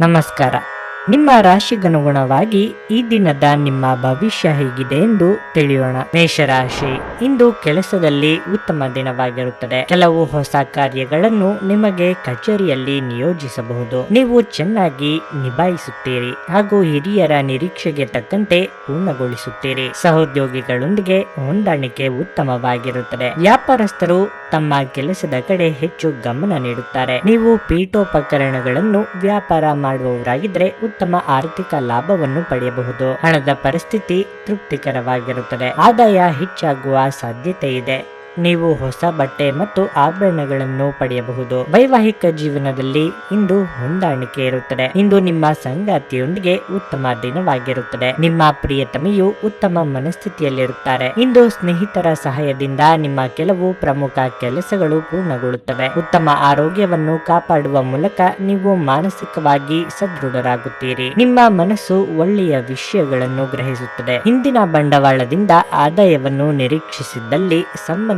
ನಮಸ್ಕಾರ. ನಿಮ್ಮ ರಾಶಿಗನುಗುಣವಾಗಿ ಈ ದಿನದ ನಿಮ್ಮ ಭವಿಷ್ಯ ಹೇಗಿದೆ ಎಂದು ತಿಳಿಯೋಣ. ಮೇಷರಾಶಿ, ಇಂದು ಕೆಲಸದಲ್ಲಿ ಉತ್ತಮ ದಿನವಾಗಿರುತ್ತದೆ. ಕೆಲವು ಹೊಸ ಕಾರ್ಯಗಳನ್ನು ನಿಮಗೆ ಕಚೇರಿಯಲ್ಲಿ ನಿಯೋಜಿಸಬಹುದು. ನೀವು ಚೆನ್ನಾಗಿ ನಿಭಾಯಿಸುತ್ತೀರಿ ಹಾಗೂ ಹಿರಿಯರ ನಿರೀಕ್ಷೆಗೆ ತಕ್ಕಂತೆ ಪೂರ್ಣಗೊಳಿಸುತ್ತೀರಿ. ಸಹೋದ್ಯೋಗಿಗಳೊಂದಿಗೆ ಹೊಂದಾಣಿಕೆ ಉತ್ತಮವಾಗಿರುತ್ತದೆ. ವ್ಯಾಪಾರಸ್ಥರು ತಮ್ಮ ಕೆಲಸದ ಕಡೆ ಹೆಚ್ಚು ಗಮನ ನೀಡುತ್ತಾರೆ. ನೀವು ಪೀಠೋಪಕರಣಗಳನ್ನು ವ್ಯಾಪಾರ ಮಾಡುವವರಾಗಿದ್ದರೆ ಆರ್ಥಿಕ ಲಾಭವನ್ನು ಪಡೆಯಬಹುದು. ಹಣದ ಪರಿಸ್ಥಿತಿ ತೃಪ್ತಿಕರವಾಗಿರುತ್ತದೆ. ಆದಾಯ ಹೆಚ್ಚಾಗುವ ಸಾಧ್ಯತೆ ಇದೆ ನೀವು ಹೊಸ ಬಟ್ಟೆ ಮತ್ತು ಆಭರಣಗಳನ್ನು ಪಡೆಯಬಹುದು. ವೈವಾಹಿಕ ಜೀವನದಲ್ಲಿ ಇಂದು ಹೊಂದಾಣಿಕೆ ಇರುತ್ತದೆ. ಇಂದು ನಿಮ್ಮ ಸಂಗಾತಿಯೊಂದಿಗೆ ಉತ್ತಮ ದಿನವಾಗಿರುತ್ತದೆ. ನಿಮ್ಮ ಪ್ರಿಯತಮೆಯು ಉತ್ತಮ ಮನಸ್ಥಿತಿಯಲ್ಲಿರುತ್ತಾರೆ. ಇಂದು ಸ್ನೇಹಿತರ ಸಹಾಯದಿಂದ ನಿಮ್ಮ ಕೆಲವು ಪ್ರಮುಖ ಕೆಲಸಗಳು ಪೂರ್ಣಗೊಳ್ಳುತ್ತವೆ. ಉತ್ತಮ ಆರೋಗ್ಯವನ್ನು ಕಾಪಾಡುವ ಮೂಲಕ ನೀವು ಮಾನಸಿಕವಾಗಿ ಸದೃಢರಾಗುತ್ತೀರಿ. ನಿಮ್ಮ ಮನಸ್ಸು ಒಳ್ಳೆಯ ವಿಷಯಗಳನ್ನು ಗ್ರಹಿಸುತ್ತದೆ. ಹಿಂದಿನ ಬಂಡವಾಳದಿಂದ ಆದಾಯವನ್ನು ನಿರೀಕ್ಷಿಸಿದ್ದಲ್ಲಿ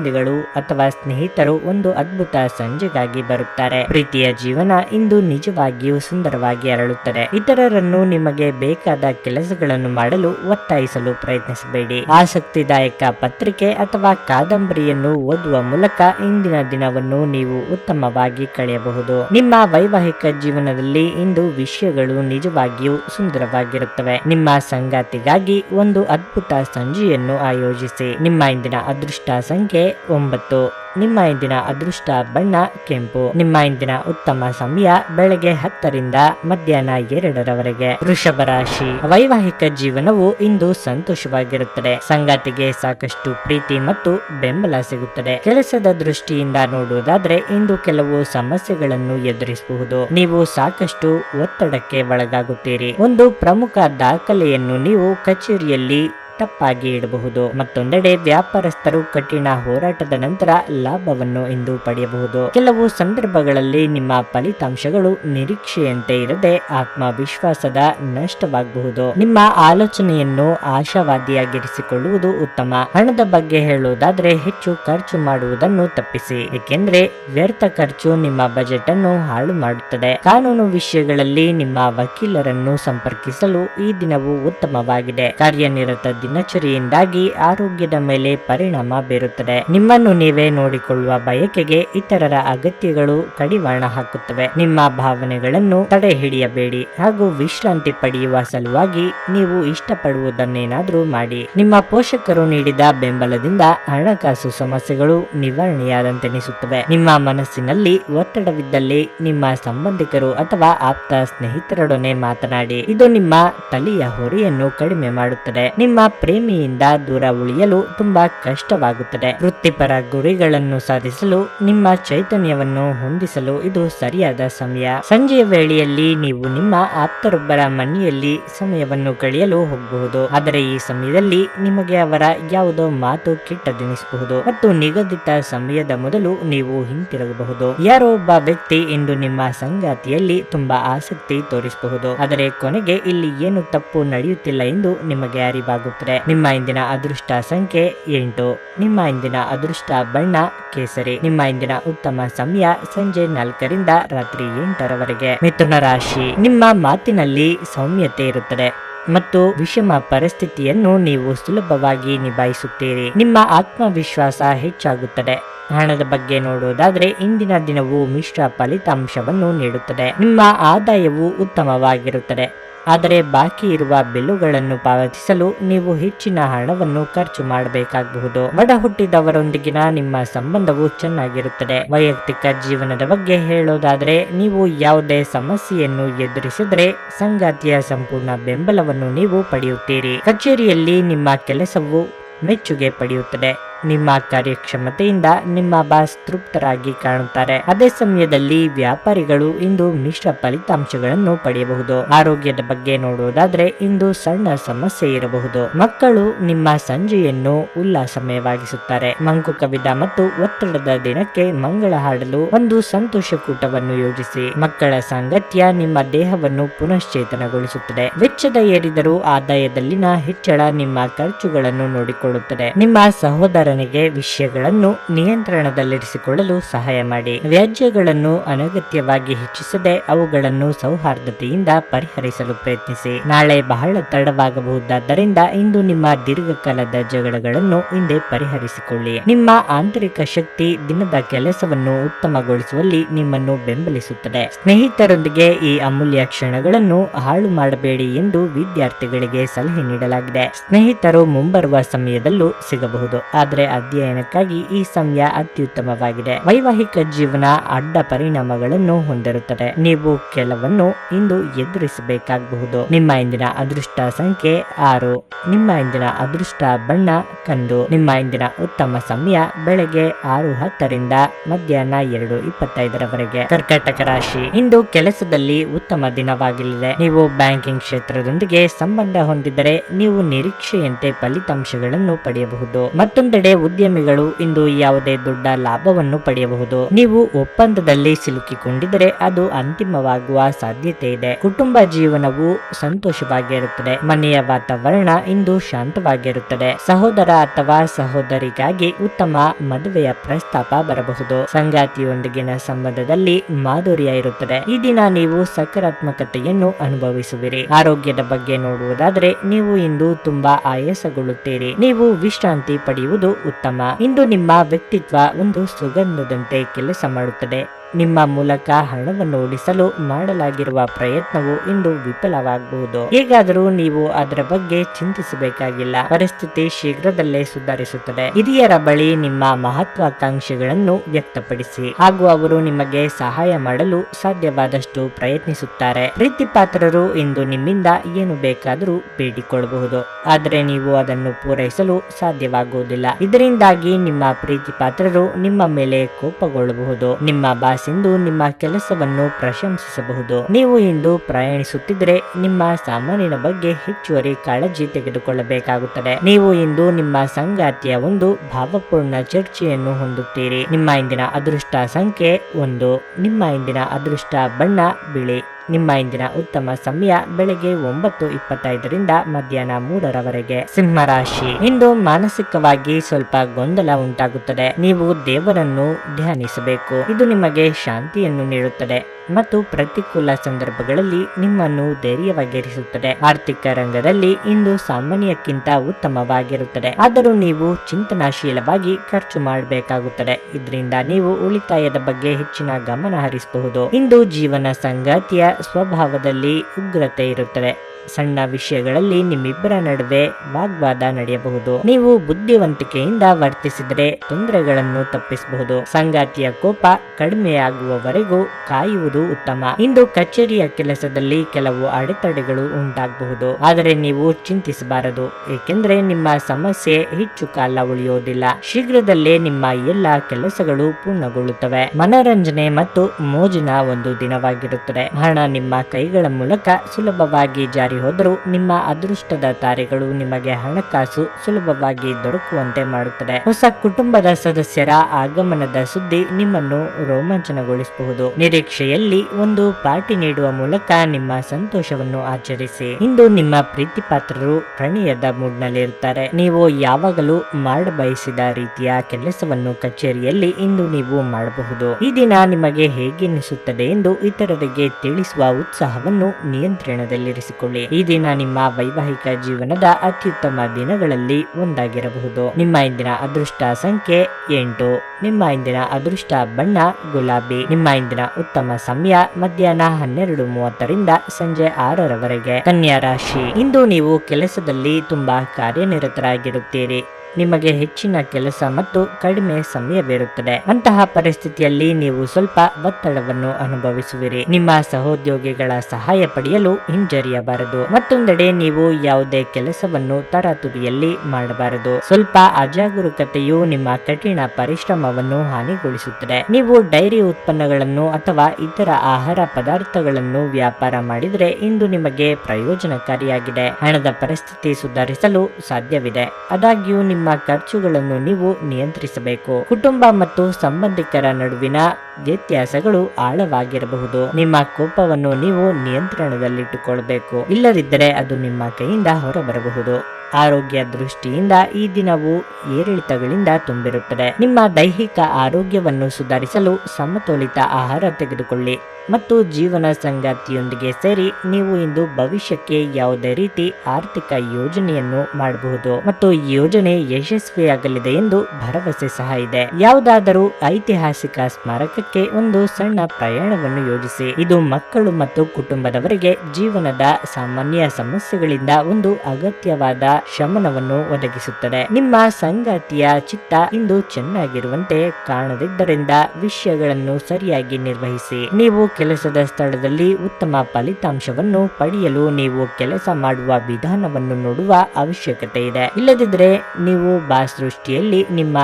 ಸಂಬಂಧಿಗಳು ಅಥವಾ ಸ್ನೇಹಿತರು ಒಂದು ಅದ್ಭುತ ಸಂಜೆಗಾಗಿ ಬರುತ್ತಾರೆ. ಪ್ರೀತಿಯ ಜೀವನ ಇಂದು ನಿಜವಾಗಿಯೂ ಸುಂದರವಾಗಿ ಅರಳುತ್ತದೆ. ಇತರರನ್ನು ನಿಮಗೆ ಬೇಕಾದ ಕೆಲಸಗಳನ್ನು ಮಾಡಲು ಒತ್ತಾಯಿಸಲು ಪ್ರಯತ್ನಿಸಬೇಡಿ. ಆಸಕ್ತಿದಾಯಕ ಪತ್ರಿಕೆ ಅಥವಾ ಕಾದಂಬರಿಯನ್ನು ಓದುವ ಮೂಲಕ ಇಂದಿನ ದಿನವನ್ನು ನೀವು ಉತ್ತಮವಾಗಿ ಕಳೆಯಬಹುದು. ನಿಮ್ಮ ವೈವಾಹಿಕ ಜೀವನದಲ್ಲಿ ಇಂದು ವಿಷಯಗಳು ನಿಜವಾಗಿಯೂ ಸುಂದರವಾಗಿರುತ್ತವೆ. ನಿಮ್ಮ ಸಂಗಾತಿಗಾಗಿ ಒಂದು ಅದ್ಭುತ ಸಂಜೆಯನ್ನು ಆಯೋಜಿಸಿ. ನಿಮ್ಮ ಇಂದಿನ ಅದೃಷ್ಟ ಸಂಖ್ಯೆ ಒಂಬತ್ತು. ನಿಮ್ಮ ಇಂದಿನ ಅದೃಷ್ಟ ಬಣ್ಣ, ಕೆಂಪು. ನಿಮ್ಮ ಇಂದಿನ ಉತ್ತಮ ಸಮಯ ಬೆಳಗ್ಗೆ ಹತ್ತರಿಂದ ಮಧ್ಯಾಹ್ನ ಎರಡರವರೆಗೆ. ವೃಷಭ ರಾಶಿ. ವೈವಾಹಿಕ ಜೀವನವು ಇಂದು ಸಂತೋಷವಾಗಿರುತ್ತದೆ. ಸಂಗಾತಿಗೆ ಸಾಕಷ್ಟು ಪ್ರೀತಿ ಮತ್ತು ಬೆಂಬಲ ಸಿಗುತ್ತದೆ. ಕೆಲಸದ ದೃಷ್ಟಿಯಿಂದ ನೋಡುವುದಾದ್ರೆ ಇಂದು ಕೆಲವು ಸಮಸ್ಯೆಗಳನ್ನು ಎದುರಿಸಬಹುದು. ನೀವು ಸಾಕಷ್ಟು ಒತ್ತಡಕ್ಕೆ ಒಳಗಾಗುತ್ತೀರಿ. ಒಂದು ಪ್ರಮುಖ ದಾಖಲೆಯನ್ನು ನೀವು ಕಚೇರಿಯಲ್ಲಿ ತಪ್ಪಾಗಿ ಇಡಬಹುದು. ಮತ್ತೊಂದೆಡೆ ವ್ಯಾಪಾರಸ್ಥರು ಕಠಿಣ ಹೋರಾಟದ ನಂತರ ಲಾಭವನ್ನು ಇಂದು ಪಡೆಯಬಹುದು. ಕೆಲವು ಸಂದರ್ಭಗಳಲ್ಲಿ ನಿಮ್ಮ ಫಲಿತಾಂಶಗಳು ನಿರೀಕ್ಷೆಯಂತೆ ಇರದೆ ಆತ್ಮವಿಶ್ವಾಸದ ನಷ್ಟವಾಗಬಹುದು. ನಿಮ್ಮ ಆಲೋಚನೆಯನ್ನು ಆಶಾವಾದಿಯಾಗಿರಿಸಿಕೊಳ್ಳುವುದು ಉತ್ತಮ. ಹಣದ ಬಗ್ಗೆ ಹೇಳುವುದಾದ್ರೆ ಹೆಚ್ಚು ಖರ್ಚು ಮಾಡುವುದನ್ನು ತಪ್ಪಿಸಿ. ಏಕೆಂದ್ರೆ ವ್ಯರ್ಥ ಖರ್ಚು ನಿಮ್ಮ ಬಜೆಟ್ ಅನ್ನು ಹಾಳು ಮಾಡುತ್ತದೆ. ಕಾನೂನು ವಿಷಯಗಳಲ್ಲಿ ನಿಮ್ಮ ವಕೀಲರನ್ನು ಸಂಪರ್ಕಿಸಲು ಈ ದಿನವು ಉತ್ತಮವಾಗಿದೆ. ಕಾರ್ಯನಿರತ ದಿನಚರಿಯಿಂದಾಗಿ ಆರೋಗ್ಯದ ಮೇಲೆ ಪರಿಣಾಮ ಬೀರುತ್ತದೆ. ನಿಮ್ಮನ್ನು ನೀವೇ ನೋಡಿಕೊಳ್ಳುವ ಬಯಕೆಗೆ ಇತರರ ಅಗತ್ಯಗಳು ಕಡಿವಾಣ ಹಾಕುತ್ತವೆ. ನಿಮ್ಮ ಭಾವನೆಗಳನ್ನು ತಡೆ ಹಿಡಿಯಬೇಡಿ ಹಾಗೂ ವಿಶ್ರಾಂತಿ ಪಡೆಯುವ ಸಲುವಾಗಿ ನೀವು ಇಷ್ಟಪಡುವುದನ್ನೇನಾದ್ರೂ ಮಾಡಿ. ನಿಮ್ಮ ಪೋಷಕರು ನೀಡಿದ ಬೆಂಬಲದಿಂದ ಹಣಕಾಸು ಸಮಸ್ಯೆಗಳು ನಿವಾರಣೆಯಾದಂತೆನಿಸುತ್ತವೆ. ನಿಮ್ಮ ಮನಸ್ಸಿನಲ್ಲಿ ಒತ್ತಡವಿದ್ದಲ್ಲಿ ನಿಮ್ಮ ಸಂಬಂಧಿಕರು ಅಥವಾ ಆಪ್ತ ಸ್ನೇಹಿತರೊಡನೆ ಮಾತನಾಡಿ. ಇದು ನಿಮ್ಮ ತಲೆಯ ಹೊರೆಯನ್ನು ಕಡಿಮೆ ಮಾಡುತ್ತದೆ. ನಿಮ್ಮ ಪ್ರೇಮಿಯಿಂದ ದೂರ ಉಳಿಯಲು ತುಂಬಾ ಕಷ್ಟವಾಗುತ್ತದೆ. ವೃತ್ತಿಪರ ಗುರಿಗಳನ್ನು ಸಾಧಿಸಲು ನಿಮ್ಮ ಚೈತನ್ಯವನ್ನು ಹೊಂದಿಸಲು ಇದು ಸರಿಯಾದ ಸಮಯ. ಸಂಜೆಯ ವೇಳೆಯಲ್ಲಿ ನೀವು ನಿಮ್ಮ ಆಪ್ತರೊಬ್ಬರ ಮನೆಯಲ್ಲಿ ಸಮಯವನ್ನು ಕಳೆಯಲು ಹೋಗಬಹುದು. ಆದರೆ ಈ ಸಮಯದಲ್ಲಿ ನಿಮಗೆ ಅವರ ಯಾವುದೋ ಮಾತು ಕೆಟ್ಟದೆನಿಸಬಹುದು ಮತ್ತು ನಿಗದಿತ ಸಮಯದ ಮೊದಲು ನೀವು ಹಿಂತಿರುಗಬಹುದು. ಯಾರೋ ಒಬ್ಬ ವ್ಯಕ್ತಿ ಇಂದು ನಿಮ್ಮ ಸಂಗಾತಿಯಲ್ಲಿ ತುಂಬಾ ಆಸಕ್ತಿ ತೋರಿಸಬಹುದು. ಆದರೆ ಕೊನೆಗೆ ಇಲ್ಲಿ ಏನು ತಪ್ಪು ನಡೆಯುತ್ತಿಲ್ಲ ಎಂದು ನಿಮಗೆ ಅರಿವಾಗುತ್ತದೆ. ನಿಮ್ಮ ಇಂದಿನ ಅದೃಷ್ಟ ಸಂಖ್ಯೆ ಎಂಟು. ನಿಮ್ಮ ಇಂದಿನ ಅದೃಷ್ಟ ಬಣ್ಣ ಕೇಸರಿ. ನಿಮ್ಮ ಇಂದಿನ ಉತ್ತಮ ಸಮಯ ಸಂಜೆ ನಾಲ್ಕರಿಂದ ರಾತ್ರಿ ಎಂಟರವರೆಗೆ. ಮಿಥುನ ರಾಶಿ. ನಿಮ್ಮ ಮಾತಿನಲ್ಲಿ ಸೌಮ್ಯತೆ ಇರುತ್ತದೆ. ಮತ್ತು ವಿಷಮ ಪರಿಸ್ಥಿತಿಯನ್ನು ನೀವು ಸುಲಭವಾಗಿ ನಿಭಾಯಿಸುತ್ತೀರಿ. ನಿಮ್ಮ ಆತ್ಮವಿಶ್ವಾಸ ಹೆಚ್ಚಾಗುತ್ತದೆ. ಹಣದ ಬಗ್ಗೆ ನೋಡುವುದಾದ್ರೆ ಇಂದಿನ ದಿನವು ಮಿಶ್ರ ಫಲಿತಾಂಶವನ್ನು ನೀಡುತ್ತದೆ. ನಿಮ್ಮ ಆದಾಯವು ಉತ್ತಮವಾಗಿರುತ್ತದೆ. ಆದರೆ ಬಾಕಿ ಇರುವ ಬಿಲ್ಲುಗಳನ್ನು ಪಾವತಿಸಲು ನೀವು ಹೆಚ್ಚಿನ ಹಣವನ್ನು ಖರ್ಚು ಮಾಡಬೇಕಾಗಬಹುದು. ಬಡ ಹುಟ್ಟಿದವರೊಂದಿಗಿನ ನಿಮ್ಮ ಸಂಬಂಧವು ಚೆನ್ನಾಗಿರುತ್ತದೆ. ವೈಯಕ್ತಿಕ ಜೀವನದ ಬಗ್ಗೆ ಹೇಳೋದಾದ್ರೆ, ನೀವು ಯಾವುದೇ ಸಮಸ್ಯೆಯನ್ನು ಎದುರಿಸಿದ್ರೆ ಸಂಗಾತಿಯ ಸಂಪೂರ್ಣ ಬೆಂಬಲವನ್ನು ನೀವು ಪಡೆಯುತ್ತೀರಿ. ಕಚೇರಿಯಲ್ಲಿ ನಿಮ್ಮ ಕೆಲಸವು ಮೆಚ್ಚುಗೆ ಪಡೆಯುತ್ತದೆ. ನಿಮ್ಮ ಕಾರ್ಯಕ್ಷಮತೆಯಿಂದ ನಿಮ್ಮ ಬಾಸ್ ತೃಪ್ತರಾಗಿ ಕಾಣುತ್ತಾರೆ. ಅದೇ ಸಮಯದಲ್ಲಿ ವ್ಯಾಪಾರಿಗಳು ಇಂದು ಮಿಶ್ರ ಫಲಿತಾಂಶಗಳನ್ನು ಪಡೆಯಬಹುದು. ಆರೋಗ್ಯದ ಬಗ್ಗೆ ನೋಡುವುದಾದ್ರೆ ಇಂದು ಸಣ್ಣ ಸಮಸ್ಯೆ ಇರಬಹುದು. ಮಕ್ಕಳು ನಿಮ್ಮ ಸಂಜೆಯನ್ನು ಉಲ್ಲಾಸಮಯವಾಗಿಸುತ್ತಾರೆ. ಮಂಕು ಕವಿದ ಮತ್ತು ಒತ್ತಡದ ದಿನಕ್ಕೆ ಮಂಗಳ ಹಾಡಲು ಒಂದು ಸಂತೋಷ ಕೂಟವನ್ನು ಯೋಜಿಸಿ. ಮಕ್ಕಳ ಸಾಂಗತ್ಯ ನಿಮ್ಮ ದೇಹವನ್ನು ಪುನಶ್ಚೇತನಗೊಳಿಸುತ್ತದೆ. ವೆಚ್ಚದ ಏರಿದರೂ ಆದಾಯದಲ್ಲಿನ ಹೆಚ್ಚಳ ನಿಮ್ಮ ಖರ್ಚುಗಳನ್ನು ನೋಡಿಕೊಳ್ಳುತ್ತದೆ. ನಿಮ್ಮ ಸಹೋದರ ಸಹೋದರನಿಗೆ ವಿಷಯಗಳನ್ನು ನಿಯಂತ್ರಣದಲ್ಲಿರಿಸಿಕೊಳ್ಳಲು ಸಹಾಯ ಮಾಡಿ. ವ್ಯಾಜ್ಯಗಳನ್ನು ಅನಗತ್ಯವಾಗಿ ಹೆಚ್ಚಿಸದೆ ಅವುಗಳನ್ನು ಸೌಹಾರ್ದತೆಯಿಂದ ಪರಿಹರಿಸಲು ಪ್ರಯತ್ನಿಸಿ. ನಾಳೆ ಬಹಳ ತಡವಾಗಬಹುದಾದ್ದರಿಂದ ಇಂದು ನಿಮ್ಮ ದೀರ್ಘಕಾಲದ ಜಗಳಗಳನ್ನು ಹಿಂದೆ ಪರಿಹರಿಸಿಕೊಳ್ಳಿ. ನಿಮ್ಮ ಆಂತರಿಕ ಶಕ್ತಿ ದಿನದ ಕೆಲಸವನ್ನು ಉತ್ತಮಗೊಳಿಸುವಲ್ಲಿ ನಿಮ್ಮನ್ನು ಬೆಂಬಲಿಸುತ್ತದೆ. ಸ್ನೇಹಿತರೊಂದಿಗೆ ಈ ಅಮೂಲ್ಯ ಕ್ಷಣಗಳನ್ನು ಹಾಳು ಮಾಡಬೇಡಿ ಎಂದು ವಿದ್ಯಾರ್ಥಿಗಳಿಗೆ ಸಲಹೆ ನೀಡಲಾಗಿದೆ. ಸ್ನೇಹಿತರು ಮುಂಬರುವ ಸಮಯದಲ್ಲೂ ಸಿಗಬಹುದು. ಆದರೆ ಅಧ್ಯಯನಕ್ಕಾಗಿ ಈ ಸಮಯ ಅತ್ಯುತ್ತಮವಾಗಿದೆ. ವೈವಾಹಿಕ ಜೀವನ ಅಡ್ಡ ಪರಿಣಾಮಗಳನ್ನು ಹೊಂದಿರುತ್ತದೆ. ನೀವು ಕೆಲವನ್ನು ಇಂದು ಎದುರಿಸಬೇಕಾಗಬಹುದು. ನಿಮ್ಮ ಇಂದಿನ ಅದೃಷ್ಟ ಸಂಖ್ಯೆ ಆರು. ನಿಮ್ಮ ಇಂದಿನ ಅದೃಷ್ಟ ಬಣ್ಣ ಕಂದು. ನಿಮ್ಮ ಇಂದಿನ ಉತ್ತಮ ಸಮಯ ಬೆಳಗ್ಗೆ ಆರು ಹತ್ತರಿಂದ ಮಧ್ಯಾಹ್ನ ಎರಡು ಇಪ್ಪತ್ತೈದರವರೆಗೆ. ಕರ್ಕಾಟಕ ರಾಶಿ. ಇಂದು ಕೆಲಸದಲ್ಲಿ ಉತ್ತಮ ದಿನವಾಗಲಿದೆ ನೀವು ಬ್ಯಾಂಕಿಂಗ್ ಕ್ಷೇತ್ರದೊಂದಿಗೆ ಸಂಬಂಧ ಹೊಂದಿದ್ದರೆ ನೀವು ನಿರೀಕ್ಷೆಯಂತೆ ಫಲಿತಾಂಶಗಳನ್ನು ಪಡೆಯಬಹುದು. ಮತ್ತೊಂದೆಡೆ ಉದ್ಯಮಿಗಳು ಇಂದು ಯಾವುದೇ ದೊಡ್ಡ ಲಾಭವನ್ನು ಪಡೆಯಬಹುದು. ನೀವು ಒಪ್ಪಂದದಲ್ಲಿ ಸಿಲುಕಿಕೊಂಡಿದ್ದರೆ ಅದು ಅಂತಿಮವಾಗುವ ಸಾಧ್ಯತೆ ಇದೆ. ಕುಟುಂಬ ಜೀವನವು ಸಂತೋಷವಾಗಿರುತ್ತದೆ. ಮನೆಯ ವಾತಾವರಣ ಇಂದು ಶಾಂತವಾಗಿರುತ್ತದೆ. ಸಹೋದರ ಅಥವಾ ಸಹೋದರಿಗಾಗಿ ಉತ್ತಮ ಮದುವೆಯ ಪ್ರಸ್ತಾಪ ಬರಬಹುದು. ಸಂಗಾತಿಯೊಂದಿಗಿನ ಸಂಬಂಧದಲ್ಲಿ ಮಾಧುರ್ಯ ಇರುತ್ತದೆ. ಈ ದಿನ ನೀವು ಸಕಾರಾತ್ಮಕತೆಯನ್ನು ಅನುಭವಿಸುವಿರಿ. ಆರೋಗ್ಯದ ಬಗ್ಗೆ ನೋಡುವುದಾದರೆ ನೀವು ಇಂದು ತುಂಬಾ ಆಯಾಸಗೊಳ್ಳುತ್ತೀರಿ. ನೀವು ವಿಶ್ರಾಂತಿ ಪಡೆಯುವುದು ಉತ್ತಮ. ಇಂದು ನಿಮ್ಮ ವ್ಯಕ್ತಿತ್ವ ಒಂದು ಸುಗಂಧದಂತೆ ಕೆಲಸ ಮಾಡುತ್ತದೆ. ನಿಮ್ಮ ಮೂಲಕ ಹಣವನ್ನು ಉಳಿಸಲು ಮಾಡಲಾಗಿರುವ ಪ್ರಯತ್ನವು ಇಂದು ವಿಫಲವಾಗಬಹುದು ಹೇಗಾದರೂ ನೀವು ಅದರ ಬಗ್ಗೆ ಚಿಂತಿಸಬೇಕಾಗಿಲ್ಲ. ಪರಿಸ್ಥಿತಿ ಶೀಘ್ರದಲ್ಲೇ ಸುಧಾರಿಸುತ್ತದೆ. ಹಿರಿಯರ ಬಳಿ ನಿಮ್ಮ ಮಹತ್ವಾಕಾಂಕ್ಷೆಗಳನ್ನು ವ್ಯಕ್ತಪಡಿಸಿ. ಹಾಗೂ ಅವರು ನಿಮಗೆ ಸಹಾಯ ಮಾಡಲು ಸಾಧ್ಯವಾದಷ್ಟು ಪ್ರಯತ್ನಿಸುತ್ತಾರೆ. ಪ್ರೀತಿಪಾತ್ರರು ಇಂದು ನಿಮ್ಮಿಂದ ಏನು ಬೇಕಾದರೂ ಬೇಡಿಕೊಳ್ಳಬಹುದು. ಆದರೆ ನೀವು ಅದನ್ನು ಪೂರೈಸಲು ಸಾಧ್ಯವಾಗುವುದಿಲ್ಲ. ಇದರಿಂದಾಗಿ ನಿಮ್ಮ ಪ್ರೀತಿಪಾತ್ರರು ನಿಮ್ಮ ಮೇಲೆ ಕೋಪಗೊಳ್ಳಬಹುದು. ನಿಮ್ಮ ಬಾಸ್ ಇಂದು ನಿಮ್ಮ ಕೆಲಸವನ್ನು ಪ್ರಶಂಸಿಸಬಹುದು. ನೀವು ಇಂದು ಪ್ರಯಾಣಿಸುತ್ತಿದ್ದರೆ ನಿಮ್ಮ ಸಾಮಾನಿನ ಬಗ್ಗೆ ಹೆಚ್ಚುವರಿ ಕಾಳಜಿ ತೆಗೆದುಕೊಳ್ಳಬೇಕಾಗುತ್ತದೆ. ನೀವು ಇಂದು ನಿಮ್ಮ ಸಂಗಾತಿಯ ಒಂದು ಭಾವಪೂರ್ಣ ಚರ್ಚೆಯನ್ನು ಹೊಂದುತ್ತೀರಿ. ನಿಮ್ಮ ಇಂದಿನ ಅದೃಷ್ಟ ಸಂಖ್ಯೆ ಒಂದು. ನಿಮ್ಮ ಇಂದಿನ ಅದೃಷ್ಟ ಬಣ್ಣ, ಬಿಳಿ. ನಿಮ್ಮ ಇಂದಿನ ಉತ್ತಮ ಸಮಯ ಬೆಳಗ್ಗೆ ಒಂಬತ್ತು ಇಪ್ಪತ್ತೈದರಿಂದ ಮಧ್ಯಾಹ್ನ ಮೂರರವರೆಗೆ. ಸಿಂಹರಾಶಿ. ಇಂದು ಮಾನಸಿಕವಾಗಿ ಸ್ವಲ್ಪ ಗೊಂದಲ ಉಂಟಾಗುತ್ತದೆ. ನೀವು ದೇವರನ್ನು ಧ್ಯಾನಿಸಬೇಕು. ಇದು ನಿಮಗೆ ಶಾಂತಿಯನ್ನು ನೀಡುತ್ತದೆ ಮತ್ತು ಪ್ರತಿಕೂಲ ಸಂದರ್ಭಗಳಲ್ಲಿ ನಿಮ್ಮನ್ನು ಧೈರ್ಯವಾಗಿರಿಸುತ್ತದೆ. ಆರ್ಥಿಕ ರಂಗದಲ್ಲಿ ಇಂದು ಸಾಮಾನ್ಯಕ್ಕಿಂತ ಉತ್ತಮವಾಗಿರುತ್ತದೆ. ಆದರೂ ನೀವು ಚಿಂತನಾಶೀಲವಾಗಿ ಖರ್ಚು ಮಾಡಬೇಕಾಗುತ್ತದೆ. ಇದರಿಂದ ನೀವು ಉಳಿತಾಯದ ಬಗ್ಗೆ ಹೆಚ್ಚಿನ ಗಮನ ಹರಿಸಬಹುದು. ಇಂದು ಜೀವನ ಸಂಗಾತಿಯ ಸ್ವಭಾವದಲ್ಲಿ ಉಗ್ರತೆ ಇರುತ್ತದೆ. ಸಣ್ಣ ವಿಷಯಗಳಲ್ಲಿ ನಿಮ್ಮಿಬ್ಬರ ನಡುವೆ ವಾಗ್ವಾದ ನಡೆಯಬಹುದು. ನೀವು ಬುದ್ಧಿವಂತಿಕೆಯಿಂದ ವರ್ತಿಸಿದರೆ ತೊಂದರೆಗಳನ್ನು ತಪ್ಪಿಸಬಹುದು. ಸಂಗಾತಿಯ ಕೋಪ ಕಡಿಮೆಯಾಗುವವರೆಗೂ ಕಾಯುವುದು ಉತ್ತಮ. ಇಂದು ಕಚೇರಿಯ ಕೆಲಸದಲ್ಲಿ ಕೆಲವು ಅಡೆತಡೆಗಳು ಉಂಟಾಗಬಹುದು. ಆದರೆ ನೀವು ಚಿಂತಿಸಬಾರದು. ಏಕೆಂದರೆ ನಿಮ್ಮ ಸಮಸ್ಯೆ ಹೆಚ್ಚು ಕಾಲ ಉಳಿಯುವುದಿಲ್ಲ ಶೀಘ್ರದಲ್ಲೇ ನಿಮ್ಮ ಎಲ್ಲ ಕೆಲಸಗಳು ಪೂರ್ಣಗೊಳ್ಳುತ್ತವೆ. ಮನರಂಜನೆ ಮತ್ತು ಮೋಜಿನ ಒಂದು ದಿನವಾಗಿರುತ್ತದೆ. ಹಣ ನಿಮ್ಮ ಕೈಗಳ ಮೂಲಕ ಸುಲಭವಾಗಿ ಜಾರಿ ಹೋದರೂ ನಿಮ್ಮ ಅದೃಷ್ಟದ ತಾರೆಗಳು ನಿಮಗೆ ಹಣಕಾಸು ಸುಲಭವಾಗಿ ದೊರಕುವಂತೆ ಮಾಡುತ್ತದೆ. ಹೊಸ ಕುಟುಂಬದ ಸದಸ್ಯರ ಆಗಮನದ ಸುದ್ದಿ ನಿಮ್ಮನ್ನು ರೋಮಾಂಚನಗೊಳಿಸಬಹುದು. ನಿರೀಕ್ಷೆಯಲ್ಲಿ ಒಂದು ಪಾರ್ಟಿ ನೀಡುವ ಮೂಲಕ ನಿಮ್ಮ ಸಂತೋಷವನ್ನು ಆಚರಿಸಿ. ಇಂದು ನಿಮ್ಮ ಪ್ರೀತಿಪಾತ್ರರು ಪ್ರಣಯದ ಮೂಡ್ನಲ್ಲಿರುತ್ತಾರೆ. ನೀವು ಯಾವಾಗಲೂ ಮಾಡಬಯಸಿದ ರೀತಿಯ ಕೆಲಸವನ್ನು ಕಚೇರಿಯಲ್ಲಿ ಇಂದು ನೀವು ಮಾಡಬಹುದು. ಈ ದಿನ ನಿಮಗೆ ಹೇಗೆನಿಸುತ್ತದೆ ಎಂದು ಇತರರಿಗೆ ತಿಳಿಸುವ ಉತ್ಸಾಹವನ್ನು ನಿಯಂತ್ರಣದಲ್ಲಿರಿಸಿಕೊಳ್ಳಿ. ಈ ದಿನ ನಿಮ್ಮ ವೈವಾಹಿಕ ಜೀವನದ ಅತ್ಯುತ್ತಮ ದಿನಗಳಲ್ಲಿ ಒಂದಾಗಿರಬಹುದು. ನಿಮ್ಮ ಇಂದಿನ ಅದೃಷ್ಟ ಸಂಖ್ಯೆ ಎಂಟು. ನಿಮ್ಮ ಇಂದಿನ ಅದೃಷ್ಟ ಬಣ್ಣ ಗುಲಾಬಿ. ನಿಮ್ಮ ಇಂದಿನ ಉತ್ತಮ ಸಮಯ ಮಧ್ಯಾಹ್ನ ಹನ್ನೆರಡು ಮೂವತ್ತರಿಂದ ಸಂಜೆ ಆರರವರೆಗೆ. ಕನ್ಯಾ ರಾಶಿ. ಇಂದು ನೀವು ಕೆಲಸದಲ್ಲಿ ತುಂಬಾ ಕಾರ್ಯನಿರತರಾಗಿರುತ್ತೀರಿ. ನಿಮಗೆ ಹೆಚ್ಚಿನ ಕೆಲಸ ಮತ್ತು ಕಡಿಮೆ ಸಮಯವಿರುತ್ತದೆ ಅಂತಹ ಪರಿಸ್ಥಿತಿಯಲ್ಲಿ ನೀವು ಸ್ವಲ್ಪ ಒತ್ತಡವನ್ನು ಅನುಭವಿಸುವಿರಿ. ನಿಮ್ಮ ಸಹೋದ್ಯೋಗಿಗಳ ಸಹಾಯ ಪಡೆಯಲು ಹಿಂಜರಿಯಬಾರದು. ಮತ್ತೊಂದೆಡೆ ನೀವು ಯಾವುದೇ ಕೆಲಸವನ್ನು ತರಾತುರಿಯಲ್ಲಿ ಮಾಡಬಾರದು. ಸ್ವಲ್ಪ ಅಜಾಗರೂಕತೆಯು ನಿಮ್ಮ ಕಠಿಣ ಪರಿಶ್ರಮವನ್ನು ಹಾನಿಗೊಳಿಸುತ್ತದೆ. ನೀವು ಡೈರಿ ಉತ್ಪನ್ನಗಳನ್ನು ಅಥವಾ ಇತರ ಆಹಾರ ಪದಾರ್ಥಗಳನ್ನು ವ್ಯಾಪಾರ ಮಾಡಿದರೆ ಇಂದು ನಿಮಗೆ ಪ್ರಯೋಜನಕಾರಿಯಾಗಿದೆ. ಹಣದ ಪರಿಸ್ಥಿತಿ ಸುಧಾರಿಸಲು ಸಾಧ್ಯವಿದೆ. ಆದಾಗ್ಯೂ ನಿಮ್ಮ ಖರ್ಚುಗಳನ್ನು ನೀವು ನಿಯಂತ್ರಿಸಬೇಕು. ಕುಟುಂಬ ಮತ್ತು ಸಂಬಂಧಿಕರ ನಡುವಿನ ವ್ಯತ್ಯಾಸಗಳು ಆಳವಾಗಿರಬಹುದು. ನಿಮ್ಮ ಕೋಪವನ್ನು ನೀವು ನಿಯಂತ್ರಣದಲ್ಲಿಟ್ಟುಕೊಳ್ಳಬೇಕು ಇಲ್ಲದಿದ್ದರೆ ಅದು ನಿಮ್ಮ ಕೈಯಿಂದ ಹೊರಬರಬಹುದು. ಆರೋಗ್ಯ ದೃಷ್ಟಿಯಿಂದ ಈ ದಿನವು ಏರಿಳಿತಗಳಿಂದ ತುಂಬಿರುತ್ತದೆ. ನಿಮ್ಮ ದೈಹಿಕ ಆರೋಗ್ಯವನ್ನು ಸುಧಾರಿಸಲು ಸಮತೋಲಿತ ಆಹಾರ ತೆಗೆದುಕೊಳ್ಳಿ. ಮತ್ತು ಜೀವನ ಸಂಗಾತಿಯೊಂದಿಗೆ ಸೇರಿ ನೀವು ಇಂದು ಭವಿಷ್ಯಕ್ಕೆ ಯಾವುದೇ ರೀತಿ ಆರ್ಥಿಕ ಯೋಜನೆಯನ್ನು ಮಾಡಬಹುದು. ಮತ್ತು ಯೋಜನೆ ಯಶಸ್ವಿಯಾಗಲಿದೆ ಎಂದು ಭರವಸೆ ಸಹ ಇದೆ. ಯಾವುದಾದರೂ ಐತಿಹಾಸಿಕ ಸ್ಮಾರಕಕ್ಕೆ ಒಂದು ಸಣ್ಣ ಪ್ರಯಾಣವನ್ನು ಯೋಜಿಸಿ. ಇದು ಮಕ್ಕಳು ಮತ್ತು ಕುಟುಂಬದವರಿಗೆ ಜೀವನದ ಸಾಮಾನ್ಯ ಸಮಸ್ಯೆಗಳಿಂದ ಒಂದು ಅಗತ್ಯವಾದ ಶಮನವನ್ನು ಒದಗಿಸುತ್ತದೆ. ನಿಮ್ಮ ಸಂಗಾತಿಯ ಚಿತ್ತ ಇಂದು ಚೆನ್ನಾಗಿರುವಂತೆ ಕಾಣದಿದ್ದರಿಂದ ವಿಷಯಗಳನ್ನು ಸರಿಯಾಗಿ ನಿರ್ವಹಿಸಿ. ನೀವು ಕೆಲಸದ ಸ್ಥಳದಲ್ಲಿ ಉತ್ತಮ ಫಲಿತಾಂಶವನ್ನು ಪಡೆಯಲು ನೀವು ಕೆಲಸ ಮಾಡುವ ವಿಧಾನವನ್ನು ನೋಡುವ ಅವಶ್ಯಕತೆ ಇದೆ. ಇಲ್ಲದಿದ್ದರೆ ನೀವು ಬಾಸ್ ದೃಷ್ಟಿಯಲ್ಲಿ ನಿಮ್ಮ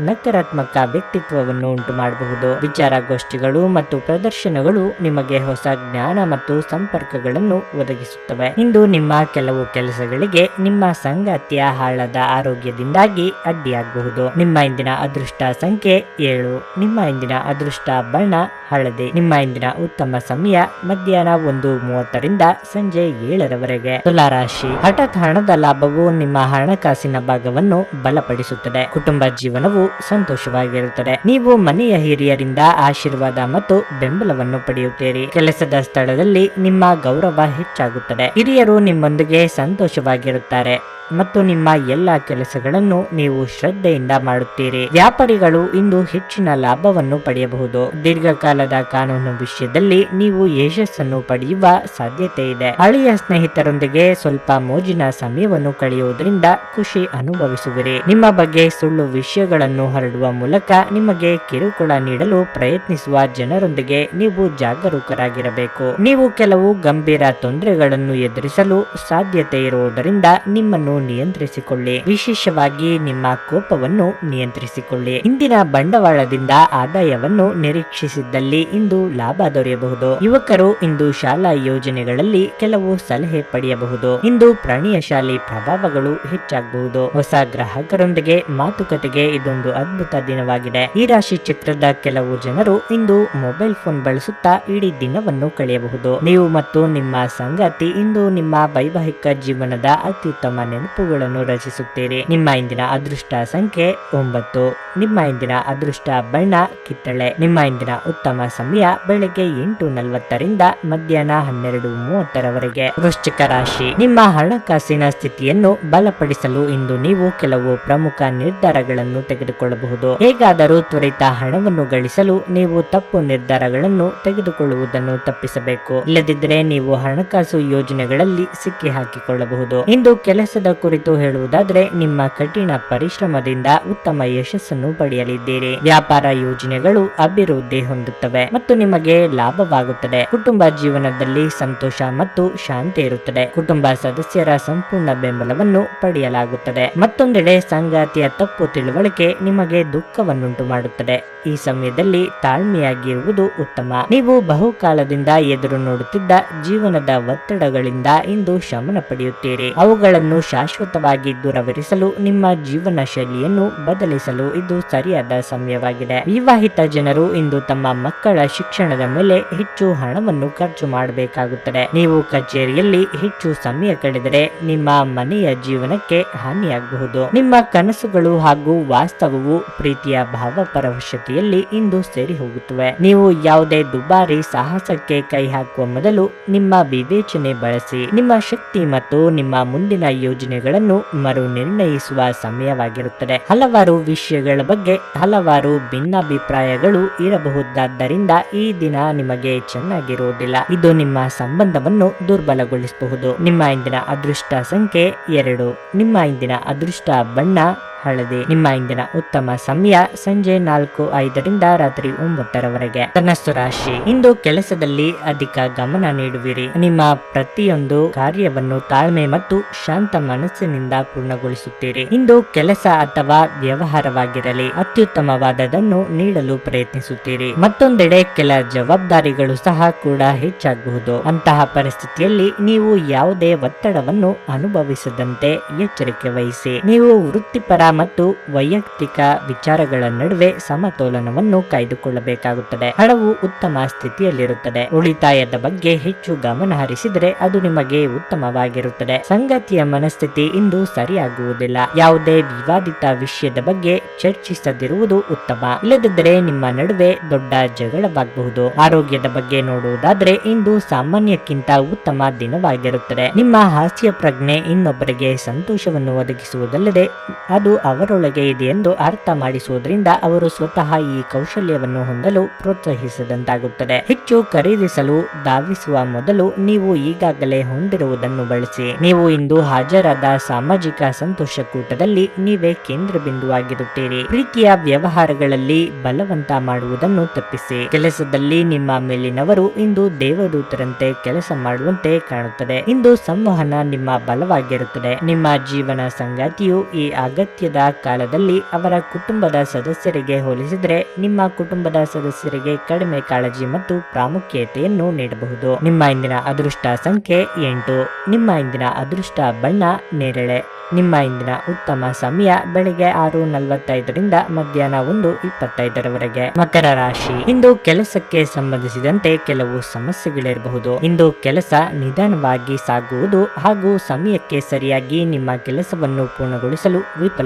ನಕಾರಾತ್ಮಕ ವ್ಯಕ್ತಿತ್ವವನ್ನು ಉಂಟು ಮಾಡಬಹುದು ವಿಚಾರಗೋಷ್ಠಿಗಳು ಮತ್ತು ಪ್ರದರ್ಶನಗಳು ನಿಮಗೆ ಹೊಸ ಜ್ಞಾನ ಮತ್ತು ಸಂಪರ್ಕಗಳನ್ನು ಒದಗಿಸುತ್ತವೆ. ಇಂದು ನಿಮ್ಮ ಕೆಲವು ಕೆಲಸಗಳಿಗೆ ನಿಮ್ಮ ಸಂಗಾತಿಯ ಹಾಳದ ಆರೋಗ್ಯದಿಂದಾಗಿ ಅಡ್ಡಿಯಾಗಬಹುದು. ನಿಮ್ಮ ಇಂದಿನ ಅದೃಷ್ಟ ಸಂಖ್ಯೆ ಏಳು. ನಿಮ್ಮ ಇಂದಿನ ಅದೃಷ್ಟ ಬಣ್ಣ ಹಳದಿ. ನಿಮ್ಮ ಇಂದಿನ ಉತ್ತಮ ಸಮಯ ಮಧ್ಯಾಹ್ನ ಒಂದು ಮೂವತ್ತರಿಂದ ಸಂಜೆ ಏಳರವರೆಗೆ. ತುಲಾರಾಶಿ. ಹಠಾತ್ ಹಣದ ಲಾಭವು ನಿಮ್ಮ ಹಣಕಾಸಿನ ಭಾಗವನ್ನು ಬಲಪಡಿಸುತ್ತದೆ. ಕುಟುಂಬ ಜೀವನವು ಸಂತೋಷವಾಗಿರುತ್ತದೆ. ನೀವು ಮನೆಯ ಹಿರಿಯರಿಂದ ಆಶೀರ್ವಾದ ಮತ್ತು ಬೆಂಬಲವನ್ನು ಪಡೆಯುತ್ತೀರಿ. ಕೆಲಸದ ಸ್ಥಳದಲ್ಲಿ ನಿಮ್ಮ ಗೌರವ ಹೆಚ್ಚಾಗುತ್ತದೆ. ಹಿರಿಯರು ನಿಮ್ಮೊಂದಿಗೆ ಸಂತೋಷವಾಗಿರುತ್ತಾರೆ. ಮತ್ತು ನಿಮ್ಮ ಎಲ್ಲ ಕೆಲಸಗಳನ್ನು ನೀವು ಶ್ರದ್ಧೆಯಿಂದ ಮಾಡುತ್ತೀರಿ. ವ್ಯಾಪಾರಿಗಳು ಇಂದು ಹೆಚ್ಚಿನ ಲಾಭವನ್ನು ಪಡೆಯಬಹುದು. ದೀರ್ಘಕಾಲದ ಕಾನೂನು ವಿಷಯದಲ್ಲಿ ನೀವು ಯಶಸ್ಸನ್ನು ಪಡೆಯುವ ಸಾಧ್ಯತೆ ಇದೆ. ಹಳೆಯ ಸ್ನೇಹಿತರೊಂದಿಗೆ ಸ್ವಲ್ಪ ಮೋಜಿನ ಸಮಯವನ್ನು ಕಳೆಯುವುದರಿಂದ ಖುಷಿ ಅನುಭವಿಸುವಿರಿ. ನಿಮ್ಮ ಬಗ್ಗೆ ಸುಳ್ಳು ವಿಷಯಗಳನ್ನು ಹರಡುವ ಮೂಲಕ ನಿಮಗೆ ಕಿರುಕುಳ ನೀಡಲು ಪ್ರಯತ್ನಿಸುವ ಜನರೊಂದಿಗೆ ನೀವು ಜಾಗರೂಕರಾಗಿರಬೇಕು. ನೀವು ಕೆಲವು ಗಂಭೀರ ತೊಂದರೆಗಳನ್ನು ಎದುರಿಸಲು ಸಾಧ್ಯತೆ ಇರುವುದರಿಂದ ನಿಮ್ಮನ್ನು ನಿಯಂತ್ರಿಸಿಕೊಳ್ಳಿ. ವಿಶೇಷವಾಗಿ ನಿಮ್ಮ ಕೋಪವನ್ನು ನಿಯಂತ್ರಿಸಿಕೊಳ್ಳಿ. ಇಂದಿನ ಬಂಡವಾಳದಿಂದ ಆದಾಯವನ್ನು ನಿರೀಕ್ಷಿಸಿದ್ದಲ್ಲಿ ಇಂದು ಲಾಭ ದೊರೆಯಬಹುದು. ಯುವಕರು ಇಂದು ಶಾಲಾ ಯೋಜನೆಗಳಲ್ಲಿ ಕೆಲವು ಸಲಹೆ ಪಡೆಯಬಹುದು. ಇಂದು ಪ್ರಾಣಿಯ ಶಾಲೆ ಪ್ರಭಾವಗಳು ಹೆಚ್ಚಾಗಬಹುದು. ಹೊಸ ಗ್ರಾಹಕರೊಂದಿಗೆ ಮಾತುಕತೆಗೆ ಇದೊಂದು ಅದ್ಭುತ ದಿನವಾಗಿದೆ. ಈ ರಾಶಿ ಚಿತ್ರದ ಕೆಲವು ಜನರು ಇಂದು ಮೊಬೈಲ್ ಫೋನ್ ಬಳಸುತ್ತಾ ಇಡೀ ದಿನವನ್ನು ಕಳೆಯಬಹುದು. ನೀವು ಮತ್ತು ನಿಮ್ಮ ಸಂಗಾತಿ ಇಂದು ನಿಮ್ಮ ವೈವಾಹಿಕ ಜೀವನದ ಅತ್ಯುತ್ತಮ ನೆನಪುಗಳನ್ನು ರಚಿಸುತ್ತೀರಿ. ನಿಮ್ಮ ಇಂದಿನ ಅದೃಷ್ಟ ಸಂಖ್ಯೆ ಒಂಬತ್ತು. ನಿಮ್ಮ ಇಂದಿನ ಅದೃಷ್ಟ ಬಣ್ಣ, ಕಿತ್ತಳೆ. ನಿಮ್ಮ ಇಂದಿನ ಉತ್ತಮ ಸಮಯ ಬೆಳಗ್ಗೆ ಎಂಟು ನಲವತ್ತರಿಂದ ಮಧ್ಯಾಹ್ನ ಹನ್ನೆರಡು ಮೂವತ್ತರವರೆಗೆ. ವೃಶ್ಚಿಕ ರಾಶಿ. ನಿಮ್ಮ ಹಣಕಾಸಿನ ಸ್ಥಿತಿಯನ್ನು ಬಲಪಡಿಸಲು ಇಂದು ನೀವು ಕೆಲವು ಪ್ರಮುಖ ನಿರ್ಧಾರಗಳನ್ನು ತೆಗೆದುಕೊಳ್ಳಬಹುದು. ಹೇಗಾದರೂ ತ್ವರಿತ ಹಣವನ್ನು ಗಳಿಸಲು ನೀವು ತಪ್ಪು ನಿರ್ಧಾರಗಳನ್ನು ತೆಗೆದುಕೊಳ್ಳುವುದನ್ನು ತಪ್ಪಿಸಬೇಕು. ಇಲ್ಲದಿದ್ದರೆ ನೀವು ಹಣಕಾಸು ಯೋಜನೆಗಳಲ್ಲಿ ಸಿಕ್ಕಿ ಹಾಕಿಕೊಳ್ಳಬಹುದು ಇಂದು ಕೆಲಸದ ಕುರಿತು ಹೇಳುವುದಾದರೆ, ನಿಮ್ಮ ಕಠಿಣ ಪರಿಶ್ರಮದಿಂದ ಉತ್ತಮ ಯಶಸ್ಸನ್ನು ಪಡೆಯಲಿದ್ದೀರಿ. ವ್ಯಾಪಾರ ಯೋಜನೆಗಳು ಅಭಿವೃದ್ಧಿ ಹೊಂದುತ್ತವೆ ಮತ್ತು ನಿಮಗೆ ಲಾಭವಾಗುತ್ತದೆ. ಕುಟುಂಬ ಜೀವನದಲ್ಲಿ ಸಂತೋಷ ಮತ್ತು ಶಾಂತಿ ಇರುತ್ತದೆ. ಕುಟುಂಬ ಸದಸ್ಯರ ಸಂಪೂರ್ಣ ಬೆಂಬಲವನ್ನು ಪಡೆಯಲಾಗುತ್ತದೆ. ಮತ್ತೊಂದೆಡೆ ಸಂಗಾತಿಯ ತಪ್ಪು ತಿಳುವಳಿಕೆ ನಿಮಗೆ ದುಃಖವನ್ನುಂಟು ಮಾಡುತ್ತದೆ. ಈ ಸಮಯದಲ್ಲಿ ತಾಳ್ಮೆಯಾಗಿರುವುದು ಉತ್ತಮ. ನೀವು ಬಹುಕಾಲದಿಂದ ಎದುರು ನೋಡುತ್ತಿದ್ದ ಜೀವನದ ಒತ್ತಡಗಳಿಂದ ಇಂದು ಶಮನ ಪಡೆಯುತ್ತೀರಿ. ಅವುಗಳನ್ನು ಶಾಶ್ವತವಾಗಿ ದೂರವಿರಿಸಲು, ನಿಮ್ಮ ಜೀವನ ಶೈಲಿಯನ್ನು ಬದಲಿಸಲು ಇದು ಸರಿಯಾದ ಸಮಯವಾಗಿದೆ. ವಿವಾಹಿತ ಜನರು ಇಂದು ತಮ್ಮ ಮಕ್ಕಳ ಶಿಕ್ಷಣದ ಮೇಲೆ ಹೆಚ್ಚು ಹಣವನ್ನು ಖರ್ಚು ಮಾಡಬೇಕಾಗುತ್ತದೆ. ನೀವು ಕಚೇರಿಯಲ್ಲಿ ಹೆಚ್ಚು ಸಮಯ ಕಳೆದರೆ ನಿಮ್ಮ ಮನೆಯ ಜೀವನಕ್ಕೆ ಹಾನಿಯಾಗಬಹುದು. ನಿಮ್ಮ ಕನಸುಗಳು ಹಾಗೂ ವಾಸ್ತವವು ಪ್ರೀತಿಯ ಭಾವಪರವಶತೆಯಲ್ಲಿ ಇಂದು ಸೇರಿ ಹೋಗುತ್ತವೆ. ನೀವು ಯಾವುದೇ ದುಬಾರಿ ಸಾಹಸಕ್ಕೆ ಕೈ ಹಾಕುವ ಮೊದಲು ನಿಮ್ಮ ವಿವೇಚನೆ ಬಳಸಿ, ನಿಮ್ಮ ಶಕ್ತಿ ಮತ್ತು ನಿಮ್ಮ ಮುಂದಿನ ಯೋಜನೆಗಳನ್ನು ಮರು ನಿರ್ಣಯಿಸುವ ಸಮಯವಾಗಿರುತ್ತದೆ. ಹಲವಾರು ವಿಷಯಗಳ ಬಗ್ಗೆ ಹಲವಾರು ಭಿನ್ನಾಭಿಪ್ರಾಯಗಳು ಇರಬಹುದಾದ್ದರಿಂದ ಈ ದಿನ ನಿಮಗೆ ಚೆನ್ನಾಗಿರುವುದಿಲ್ಲ. ಇದು ನಿಮ್ಮ ಸಂಬಂಧವನ್ನು ದುರ್ಬಲಗೊಳಿಸಬಹುದು. ನಿಮ್ಮ ಇಂದಿನ ಅದೃಷ್ಟ ಸಂಖ್ಯೆ ಎರಡು. ನಿಮ್ಮ ಇಂದಿನ ಅದೃಷ್ಟ ಬಣ್ಣ ಹಳದಿ. ನಿಮ್ಮ ಇಂದಿನ ಉತ್ತಮ ಸಮಯ ಸಂಜೆ ನಾಲ್ಕು ಐದರಿಂದ ರಾತ್ರಿ ಒಂಬತ್ತರವರೆಗೆ. ಧನಸ್ಸು ರಾಶಿ. ಇಂದು ಕೆಲಸದಲ್ಲಿ ಅಧಿಕ ಗಮನ ನೀಡುವಿರಿ. ನಿಮ್ಮ ಪ್ರತಿಯೊಂದು ಕಾರ್ಯವನ್ನು ತಾಳ್ಮೆ ಮತ್ತು ಶಾಂತ ಮನಸ್ಸಿನಿಂದ ಪೂರ್ಣಗೊಳಿಸುತ್ತೀರಿ. ಇಂದು ಕೆಲಸ ಅಥವಾ ವ್ಯವಹಾರವಾಗಿರಲಿ ಅತ್ಯುತ್ತಮವಾದದನ್ನು ನೀಡಲು ಪ್ರಯತ್ನಿಸುತ್ತೀರಿ. ಮತ್ತೊಂದೆಡೆ ಕೆಲ ಜವಾಬ್ದಾರಿಗಳು ಸಹ ಕೂಡ ಹೆಚ್ಚಾಗಬಹುದು. ಅಂತಹ ಪರಿಸ್ಥಿತಿಯಲ್ಲಿ ನೀವು ಯಾವುದೇ ಒತ್ತಡವನ್ನು ಅನುಭವಿಸದಂತೆ ಎಚ್ಚರಿಕೆ ವಹಿಸಿ. ನೀವು ವೃತ್ತಿಪರ ಮತ್ತು ವೈಯಕ್ತಿಕ ವಿಚಾರಗಳ ನಡುವೆ ಸಮತೋಲನವನ್ನು ಕಾಯ್ದುಕೊಳ್ಳಬೇಕಾಗುತ್ತದೆ. ಹಣವು ಉತ್ತಮ ಸ್ಥಿತಿಯಲ್ಲಿರುತ್ತದೆ. ಉಳಿತಾಯದ ಬಗ್ಗೆ ಹೆಚ್ಚು ಗಮನ ಹರಿಸಿದರೆ ಅದು ನಿಮಗೆ ಉತ್ತಮವಾಗಿರುತ್ತದೆ. ಸಂಗತಿಯ ಮನಸ್ಥಿತಿ ಇಂದು ಸರಿಯಾಗುವುದಿಲ್ಲ. ಯಾವುದೇ ವಿವಾದಿತ ವಿಷಯದ ಬಗ್ಗೆ ಚರ್ಚಿಸದಿರುವುದು ಉತ್ತಮ. ಇಲ್ಲದಿದ್ದರೆ ನಿಮ್ಮ ನಡುವೆ ದೊಡ್ಡ ಜಗಳವಾಗಬಹುದು. ಆರೋಗ್ಯದ ಬಗ್ಗೆ ನೋಡುವುದಾದ್ರೆ ಇಂದು ಸಾಮಾನ್ಯಕ್ಕಿಂತ ಉತ್ತಮ ದಿನವಾಗಿರುತ್ತದೆ. ನಿಮ್ಮ ಹಾಸ್ಯ ಪ್ರಜ್ಞೆ ಇನ್ನೊಬ್ಬರಿಗೆ ಸಂತೋಷವನ್ನು ಒದಗಿಸುವುದಲ್ಲದೆ ಅದು ಅವರೊಳಗೆ ಇದೆ ಎಂದು ಅರ್ಥ ಮಾಡಿಸುವುದರಿಂದ ಅವರು ಸ್ವತಃ ಈ ಕೌಶಲ್ಯವನ್ನು ಹೊಂದಲು ಪ್ರೋತ್ಸಾಹಿಸಿದಂತಾಗುತ್ತದೆ. ಹೆಚ್ಚು ಖರೀದಿಸಲು ಧಾವಿಸುವ ಮೊದಲು ನೀವು ಈಗಾಗಲೇ ಹೊಂದಿರುವುದನ್ನು ಬಳಸಿ. ನೀವು ಇಂದು ಹಾಜರಾದ ಸಾಮಾಜಿಕ ಸಂತೋಷ ಕೂಟದಲ್ಲಿ ನೀವೇ ಕೇಂದ್ರ ಬಿಂದುವಾಗಿರುತ್ತೀರಿ ಪ್ರೀತಿಯ ವ್ಯವಹಾರಗಳಲ್ಲಿ ಬಲವಂತ ಮಾಡುವುದನ್ನು ತಪ್ಪಿಸಿ. ಕೆಲಸದಲ್ಲಿ ನಿಮ್ಮ ಮೇಲಿನವರು ಇಂದು ದೇವದೂತರಂತೆ ಕೆಲಸ ಮಾಡುವಂತೆ ಕಾಣುತ್ತದೆ. ಇಂದು ಸಂವಹನ ನಿಮ್ಮ ಬಲವಾಗಿರುತ್ತದೆ. ನಿಮ್ಮ ಜೀವನ ಸಂಗಾತಿಯು ಈ ಅಗತ್ಯದ ಕಾಲದಲ್ಲಿ ಅವರ ಕುಟುಂಬದ ಸದಸ್ಯರಿಗೆ ಹೋಲಿಸಿದರೆ ನಿಮ್ಮ ಕುಟುಂಬದ ಸದಸ್ಯರಿಗೆ ಕಡಿಮೆ ಕಾಳಜಿ ಮತ್ತು ಪ್ರಾಮುಖ್ಯತೆಯನ್ನು ನೀಡಬಹುದು. ನಿಮ್ಮ ಇಂದಿನ ಅದೃಷ್ಟ ಸಂಖ್ಯೆ ಎಂಟು. ನಿಮ್ಮ ಇಂದಿನ ಅದೃಷ್ಟ ಬಣ್ಣ ನೇರಳೆ. ನಿಮ್ಮ ಇಂದಿನ ಉತ್ತಮ ಸಮಯ ಬೆಳಿಗ್ಗೆ ಆರು ನಲವತ್ತೈದರಿಂದ ಮಧ್ಯಾಹ್ನ ಒಂದು ಇಪ್ಪತ್ತೈದರವರೆಗೆ. ಮಕರ ರಾಶಿ. ಇಂದು ಕೆಲಸಕ್ಕೆ ಸಂಬಂಧಿಸಿದಂತೆ ಕೆಲವು ಸಮಸ್ಯೆಗಳಿರಬಹುದು. ಇಂದು ಕೆಲಸ ನಿಧಾನವಾಗಿ ಸಾಗುವುದು ಹಾಗೂ ಸಮಯಕ್ಕೆ ಸರಿಯಾಗಿ ನಿಮ್ಮ ಕೆಲಸವನ್ನು ಪೂರ್ಣಗೊಳಿಸಲು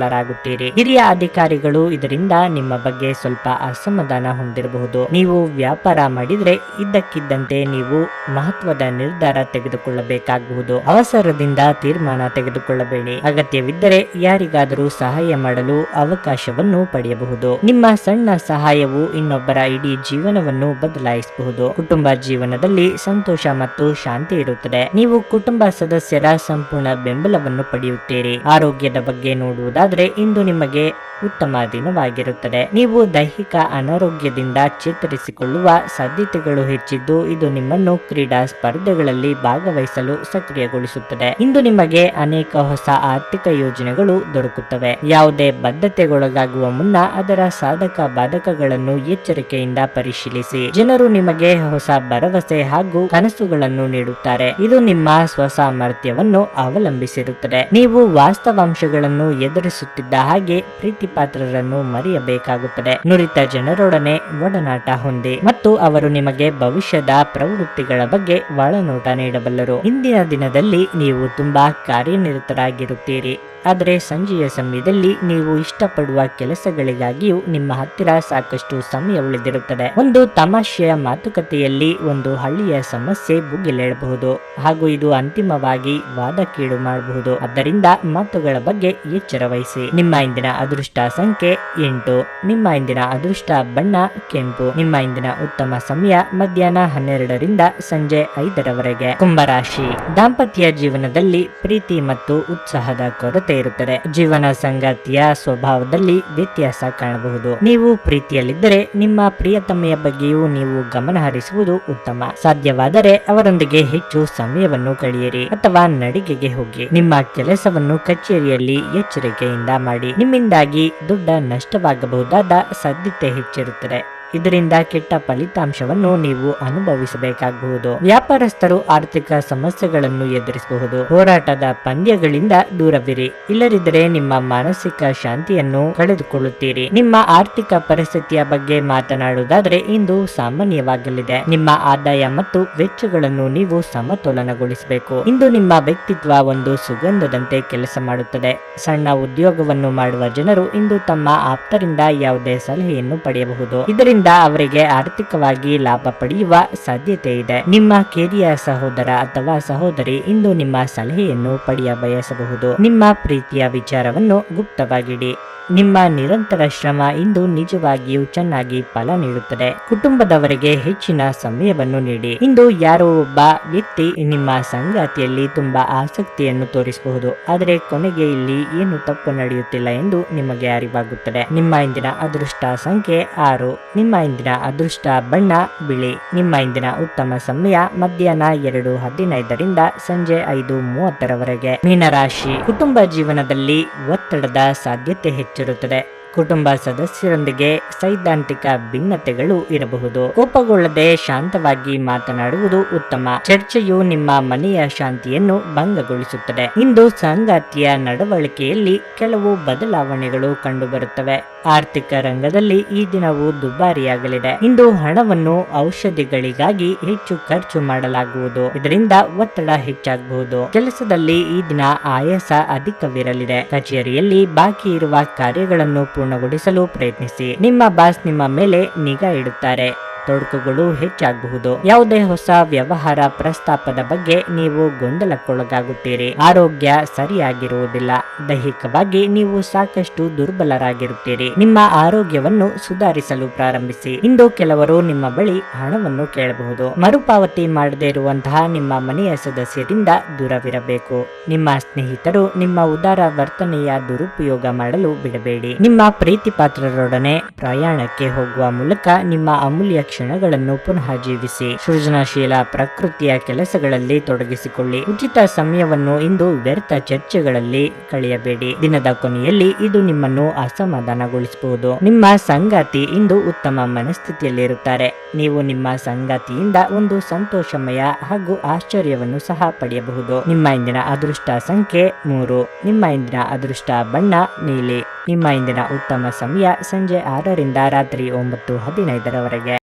ವಿಫಲರಾಗುತ್ತೀರಿ ಹಿರಿಯ ಅಧಿಕಾರಿಗಳು ಇದರಿಂದ ನಿಮ್ಮ ಬಗ್ಗೆ ಸ್ವಲ್ಪ ಅಸಮಾಧಾನ ಹೊಂದಿರಬಹುದು. ನೀವು ವ್ಯಾಪಾರ ಮಾಡಿದ್ರೆ ಇದ್ದಕ್ಕಿದ್ದಂತೆ ನೀವು ಮಹತ್ವದ ನಿರ್ಧಾರ ತೆಗೆದುಕೊಳ್ಳಬೇಕಾಗಬಹುದು ಅವಸರದಿಂದ ತೀರ್ಮಾನ ತೆಗೆದುಕೊಳ್ಳಬೇಡಿ. ಅಗತ್ಯವಿದ್ದರೆ ಯಾರಿಗಾದರೂ ಸಹಾಯ ಮಾಡಲು ಅವಕಾಶವನ್ನು ಪಡೆಯಬಹುದು. ನಿಮ್ಮ ಸಣ್ಣ ಸಹಾಯವು ಇನ್ನೊಬ್ಬರ ಇಡೀ ಜೀವನವನ್ನು ಬದಲಾಯಿಸಬಹುದು. ಕುಟುಂಬ ಜೀವನದಲ್ಲಿ ಸಂತೋಷ ಮತ್ತು ಶಾಂತಿ ಇರುತ್ತದೆ. ನೀವು ಕುಟುಂಬ ಸದಸ್ಯರ ಸಂಪೂರ್ಣ ಬೆಂಬಲವನ್ನು ಪಡೆಯುತ್ತೀರಿ. ಆರೋಗ್ಯದ ಬಗ್ಗೆ ನೋಡುವುದಾದರೆ ಇಂದು ನಿಮಗೆ ಉತ್ತಮ ದಿನವಾಗಿರುತ್ತದೆ. ನೀವು ದೈಹಿಕ ಅನಾರೋಗ್ಯದಿಂದ ಚೇತರಿಸಿಕೊಳ್ಳುವ ಸಾಧ್ಯತೆಗಳು ಹೆಚ್ಚಿದ್ದು, ಇದು ನಿಮ್ಮನ್ನು ಕ್ರೀಡಾ ಸ್ಪರ್ಧೆಗಳಲ್ಲಿ ಭಾಗವಹಿಸಲು ಸಕ್ರಿಯಗೊಳಿಸುತ್ತದೆ. ಇಂದು ನಿಮಗೆ ಅನೇಕ ಹೊಸ ಆರ್ಥಿಕ ಯೋಜನೆಗಳು ದೊರಕುತ್ತವೆ. ಯಾವುದೇ ಬದ್ಧತೆಗೊಳಗಾಗುವ ಮುನ್ನ ಅದರ ಸಾಧಕ ಬಾಧಕಗಳನ್ನು ಎಚ್ಚರಿಕೆಯಿಂದ ಪರಿಶೀಲಿಸಿ. ಜನರು ನಿಮಗೆ ಹೊಸ ಭರವಸೆ ಹಾಗೂ ಕನಸುಗಳನ್ನು ನೀಡುತ್ತಾರೆ. ಇದು ನಿಮ್ಮ ಸ್ವಸಾಮರ್ಥ್ಯವನ್ನು ಅವಲಂಬಿಸಿರುತ್ತದೆ. ನೀವು ವಾಸ್ತವಾಂಶಗಳನ್ನು ಹಾಗೆ ಪ್ರೀತಿ ಪಾತ್ರರನ್ನು ಮರೆಯಬೇಕಾಗುತ್ತದೆ. ನುರಿತ ಜನರೊಡನೆ ಒಡನಾಟ ಹೊಂದಿ ಮತ್ತು ಅವರು ನಿಮಗೆ ಭವಿಷ್ಯದ ಪ್ರವೃತ್ತಿಗಳ ಬಗ್ಗೆ ಒಳನೋಟ ನೀಡಬಲ್ಲರು. ಇಂದಿನ ದಿನದಲ್ಲಿ ನೀವು ತುಂಬಾ ಕಾರ್ಯನಿರತರಾಗಿರುತ್ತೀರಿ. ಆದರೆ ಸಂಜೆಯ ಸಮಯದಲ್ಲಿ ನೀವು ಇಷ್ಟಪಡುವ ಕೆಲಸಗಳಿಗಾಗಿಯೂ ನಿಮ್ಮ ಹತ್ತಿರ ಸಾಕಷ್ಟು ಸಮಯ ಉಳಿದಿರುತ್ತದೆ. ಒಂದು ತಮಾಷೆಯ ಮಾತುಕತೆಯಲ್ಲಿ ಒಂದು ಹಳ್ಳಿಯ ಸಮಸ್ಯೆ ಭುಗಿಲೇಳಬಹುದು. ಹಾಗೂ ಇದು ಅಂತಿಮವಾಗಿ ವಾದಕೀಡು ಮಾಡಬಹುದು. ಆದ್ದರಿಂದ ಮಾತುಗಳ ಬಗ್ಗೆ ಎಚ್ಚರ ವಹಿಸಿ. ನಿಮ್ಮ ಇಂದಿನ ಅದೃಷ್ಟ ಸಂಖ್ಯೆ ಎಂಟು. ನಿಮ್ಮ ಇಂದಿನ ಅದೃಷ್ಟ ಬಣ್ಣ ಕೆಂಪು. ನಿಮ್ಮ ಇಂದಿನ ಉತ್ತಮ ಸಮಯ ಮಧ್ಯಾಹ್ನ ಹನ್ನೆರಡರಿಂದ ಸಂಜೆ ಐದರವರೆಗೆ. ಕುಂಭರಾಶಿ. ದಾಂಪತ್ಯ ಜೀವನದಲ್ಲಿ ಪ್ರೀತಿ ಮತ್ತು ಉತ್ಸಾಹದ ಕೊರತೆ ಇರುತ್ತದೆ. ಜೀವನ ಸಂಗಾತಿಯ ಸ್ವಭಾವದಲ್ಲಿ ವ್ಯತ್ಯಾಸ ಕಾಣಬಹುದು. ನೀವು ಪ್ರೀತಿಯಲ್ಲಿದ್ದರೆ ನಿಮ್ಮ ಪ್ರಿಯತಮೆಯ ಬಗ್ಗೆಯೂ ನೀವು ಗಮನ ಹರಿಸುವುದು ಉತ್ತಮ. ಸಾಧ್ಯವಾದರೆ ಅವರೊಂದಿಗೆ ಹೆಚ್ಚು ಸಮಯವನ್ನು ಕಳೆಯಿರಿ ಅಥವಾ ನಡಿಗೆಗೆ ಹೋಗಿ. ನಿಮ್ಮ ಕೆಲಸವನ್ನು ಕಚೇರಿಯಲ್ಲಿ ಎಚ್ಚರಿಕೆಯಿಂದ ಮಾಡಿ. ನಿಮ್ಮಿಂದಾಗಿ ದೊಡ್ಡ ನಷ್ಟವಾಗಬಹುದಾದ ಸಾಧ್ಯತೆ ಹೆಚ್ಚಿರುತ್ತದೆ. ಇದರಿಂದ ಕೆಟ್ಟ ಫಲಿತಾಂಶವನ್ನು ನೀವು ಅನುಭವಿಸಬೇಕಾಗಬಹುದು ವ್ಯಾಪಾರಸ್ಥರು ಆರ್ಥಿಕ ಸಮಸ್ಯೆಗಳನ್ನು ಎದುರಿಸಬಹುದು. ಹೋರಾಟದ ಪಂದ್ಯಗಳಿಂದ ದೂರವಿರಿ. ಇಲ್ಲದಿದ್ದರೆ ನಿಮ್ಮ ಮಾನಸಿಕ ಶಾಂತಿಯನ್ನು ಕಳೆದುಕೊಳ್ಳುತ್ತೀರಿ. ನಿಮ್ಮ ಆರ್ಥಿಕ ಪರಿಸ್ಥಿತಿಯ ಬಗ್ಗೆ ಮಾತನಾಡುವುದಾದರೆ ಇಂದು ಸಾಮಾನ್ಯವಾಗಲಿದೆ. ನಿಮ್ಮ ಆದಾಯ ಮತ್ತು ವೆಚ್ಚಗಳನ್ನು ನೀವು ಸಮತೋಲನಗೊಳಿಸಬೇಕು. ಇಂದು ನಿಮ್ಮ ವ್ಯಕ್ತಿತ್ವ ಒಂದು ಸುಗಂಧದಂತೆ ಕೆಲಸ ಮಾಡುತ್ತದೆ. ಸಣ್ಣ ಉದ್ಯೋಗವನ್ನು ಮಾಡುವ ಜನರು ಇಂದು ತಮ್ಮ ಆಪ್ತರಿಂದ ಯಾವುದೇ ಸಲಹೆಯನ್ನು ಪಡೆಯಬಹುದು. ಇದರಿಂದ ಅವರಿಗೆ ಆರ್ಥಿಕವಾಗಿ ಲಾಭ ಪಡೆಯುವ ಸಾಧ್ಯತೆ ಇದೆ. ನಿಮ್ಮ ಕಿರಿಯ ಸಹೋದರ ಅಥವಾ ಸಹೋದರಿ ಇಂದು ನಿಮ್ಮ ಸಲಹೆಯನ್ನು ಪಡೆಯ ಬಯಸಬಹುದು. ನಿಮ್ಮ ಪ್ರೀತಿಯ ವಿಚಾರವನ್ನು ಗುಪ್ತವಾಗಿಡಿ. ನಿಮ್ಮ ನಿರಂತರ ಶ್ರಮ ಇಂದು ನಿಜವಾಗಿಯೂ ಚೆನ್ನಾಗಿ ಫಲ ನೀಡುತ್ತದೆ. ಕುಟುಂಬದವರಿಗೆ ಹೆಚ್ಚಿನ ಸಮಯವನ್ನು ನೀಡಿ. ಇಂದು ಯಾರೋ ಒಬ್ಬ ವ್ಯಕ್ತಿ ನಿಮ್ಮ ಸಂಗಾತಿಯಲ್ಲಿ ತುಂಬಾ ಆಸಕ್ತಿಯನ್ನು ತೋರಿಸಬಹುದು. ಆದರೆ ಕೊನೆಗೆ ಇಲ್ಲಿ ಏನು ತಪ್ಪು ನಡೆಯುತ್ತಿಲ್ಲ ಎಂದು ನಿಮಗೆ ಅರಿವಾಗುತ್ತದೆ. ನಿಮ್ಮ ಇಂದಿನ ಅದೃಷ್ಟ ಸಂಖ್ಯೆ ಆರು. ನಿಮ್ಮ ಇಂದಿನ ಅದೃಷ್ಟ ಬಣ್ಣ, ಬಿಳಿ. ನಿಮ್ಮ ಇಂದಿನ ಉತ್ತಮ ಸಮಯ ಮಧ್ಯಾಹ್ನ ಎರಡು ಹದಿನೈದರಿಂದ ಸಂಜೆ ಐದು ಮೂವತ್ತರವರೆಗೆ. ಮೀನರಾಶಿ ಕುಟುಂಬ ಜೀವನದಲ್ಲಿ ಒತ್ತಡದ ಸಾಧ್ಯತೆ ಹೆಚ್ಚಿರುತ್ತದೆ. ಕುಟುಂಬ ಸದಸ್ಯರೊಂದಿಗೆ ಸೈದ್ಧಾಂತಿಕ ಭಿನ್ನತೆಗಳು ಇರಬಹುದು. ಕೋಪಗೊಳ್ಳದೆ ಶಾಂತವಾಗಿ ಮಾತನಾಡುವುದು ಉತ್ತಮ. ಚರ್ಚೆಯು ನಿಮ್ಮ ಮನೆಯ ಶಾಂತಿಯನ್ನು ಭಂಗಗೊಳಿಸುತ್ತದೆ. ಇಂದು ಸಂಗಾತಿಯ ನಡವಳಿಕೆಯಲ್ಲಿ ಕೆಲವು ಬದಲಾವಣೆಗಳು ಕಂಡುಬರುತ್ತವೆ. ಆರ್ಥಿಕ ರಂಗದಲ್ಲಿ ಈ ದಿನವು ದುಬಾರಿಯಾಗಲಿದೆ. ಇಂದು ಹಣವನ್ನು ಔಷಧಿಗಳಿಗಾಗಿ ಹೆಚ್ಚು ಖರ್ಚು ಮಾಡಲಾಗುವುದು. ಇದರಿಂದ ಒತ್ತಡ ಹೆಚ್ಚಾಗಬಹುದು. ಕೆಲಸದಲ್ಲಿ ಈ ದಿನ ಆಯಾಸ ಅಧಿಕವಿರಲಿದೆ. ಕಚೇರಿಯಲ್ಲಿ ಬಾಕಿ ಇರುವ ಕಾರ್ಯಗಳನ್ನು ಪೂರ್ಣಗೊಳಿಸಲು ಪ್ರಯತ್ನಿಸಿ. ನಿಮ್ಮ ಬಾಸ್ ನಿಮ್ಮ ಮೇಲೆ ನಿಗಾ ಇಡುತ್ತಾರೆ. ತೊಡಕುಗಳು ಹೆಚ್ಚಾಗಬಹುದು. ಯಾವುದೇ ಹೊಸ ವ್ಯವಹಾರ ಪ್ರಸ್ತಾಪದ ಬಗ್ಗೆ ನೀವು ಗೊಂದಲಕ್ಕೊಳಗಾಗುತ್ತೀರಿ. ಆರೋಗ್ಯ ಸರಿಯಾಗಿರುವುದಿಲ್ಲ. ದೈಹಿಕವಾಗಿ ನೀವು ಸಾಕಷ್ಟು ದುರ್ಬಲರಾಗಿರುತ್ತೀರಿ. ನಿಮ್ಮ ಆರೋಗ್ಯವನ್ನು ಸುಧಾರಿಸಲು ಪ್ರಾರಂಭಿಸಿ. ಇಂದು ಕೆಲವರು ನಿಮ್ಮ ಬಳಿ ಹಣವನ್ನು ಕೇಳಬಹುದು. ಮರುಪಾವತಿ ಮಾಡದೇ ಇರುವಂತಹ ನಿಮ್ಮ ಮನೆಯ ಸದಸ್ಯರಿಂದ ದೂರವಿರಬೇಕು. ನಿಮ್ಮ ಸ್ನೇಹಿತರು ನಿಮ್ಮ ಉದಾರ ವರ್ತನೆಯ ದುರುಪಯೋಗ ಮಾಡಲು ಬಿಡಬೇಡಿ. ನಿಮ್ಮ ಪ್ರೀತಿ ಪಾತ್ರರೊಡನೆ ಪ್ರಯಾಣಕ್ಕೆ ಹೋಗುವ ಮೂಲಕ ನಿಮ್ಮ ಅಮೂಲ್ಯ ಕ್ಷಣಗಳನ್ನು ಪುನಃ ಜೀವಿಸಿ. ಸೃಜನಶೀಲ ಪ್ರಕೃತಿಯ ಕೆಲಸಗಳಲ್ಲಿ ತೊಡಗಿಸಿಕೊಳ್ಳಿ. ಉಚಿತ ಸಮಯವನ್ನು ಇಂದು ವ್ಯರ್ಥ ಚರ್ಚೆಗಳಲ್ಲಿ ಕಳೆಯಬೇಡಿ. ದಿನದ ಕೊನೆಯಲ್ಲಿ ಇದು ನಿಮ್ಮನ್ನು ಅಸಮಾಧಾನಗೊಳಿಸಬಹುದು ನಿಮ್ಮ ಸಂಗಾತಿ ಇಂದು ಉತ್ತಮ ಮನಸ್ಥಿತಿಯಲ್ಲಿರುತ್ತಾರೆ. ನೀವು ನಿಮ್ಮ ಸಂಗಾತಿಯಿಂದ ಒಂದು ಸಂತೋಷಮಯ ಹಾಗೂ ಆಶ್ಚರ್ಯವನ್ನು ಸಹ ಪಡೆಯಬಹುದು. ನಿಮ್ಮ ಇಂದಿನ ಅದೃಷ್ಟ ಸಂಖ್ಯೆ ಮೂರು. ನಿಮ್ಮ ಇಂದಿನ ಅದೃಷ್ಟ ಬಣ್ಣ ನೀಲಿ. ನಿಮ್ಮ ಇಂದಿನ ಉತ್ತಮ ಸಮಯ ಸಂಜೆ ಆರರಿಂದ ರಾತ್ರಿ ಒಂಬತ್ತು ಹದಿನೈದರವರೆಗೆ.